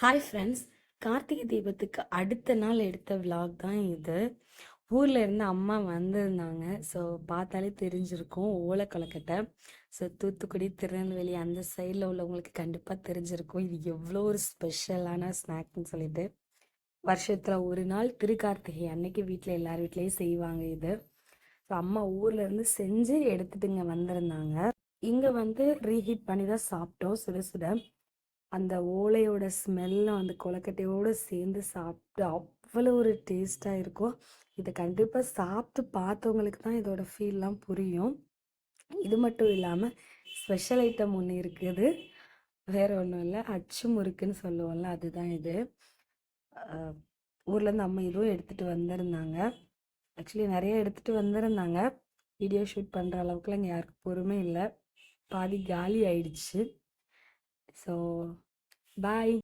Hi friends Karthigai தீபத்துக்கு அடுத்த நாள் எடுத்த விலாக் தான் இது. ஊரில் இருந்து அம்மா வந்திருந்தாங்க. ஸோ பார்த்தாலே தெரிஞ்சிருக்கும் ஓலை கொலக்கட்டை ஸோ தூத்துக்குடி திருநெல்வேலி அந்த சைடில் உள்ளவங்களுக்கு கண்டிப்பாக தெரிஞ்சிருக்கும். இது எவ்வளோ ஒரு ஸ்பெஷலான ஸ்நாக்னு சொல்லிட்டு. வருஷத்தில் ஒரு நாள் திருக்கார்த்திகை அன்னைக்கு வீட்டில் எல்லார் வீட்லேயும் செய்வாங்க இது. ஸோ அம்மா ஊரில் இருந்து செஞ்சு எடுத்துட்டு இங்கே வந்திருந்தாங்க. இங்கே வந்து ரீஹீட் பண்ணி தான் சாப்பிட்டோம் சுட சுட. அந்த ஓலையோட ஸ்மெல்லும் அந்த கொலக்கட்டையோடு சேர்ந்து சாப்பிட்டு அவ்வளோ ஒரு டேஸ்ட்டாக இருக்கும். இதை கண்டிப்பாக சாப்பிட்டு பார்த்தவங்களுக்கு தான் இதோட ஃபீல்லாம் புரியும். இது மட்டும் இல்லாமல் ஸ்பெஷல் ஐட்டம் ஒன்று இருக்குது. வேற ஒன்றும் இல்லை. அச்சு முறுக்குன்னு சொல்லுவோம்ல அதுதான் இது. ஊர்லேருந்து அம்மா இதுவும் எடுத்துகிட்டு வந்திருந்தாங்க. ஆக்சுவலி நிறைய எடுத்துகிட்டு வந்திருந்தாங்க. வீடியோ ஷூட் பண்ணுற அளவுக்குலாம் இங்கே யாருக்கும் பொறுமை இல்லை. பாதி காலி ஆயிடுச்சு. So Bye.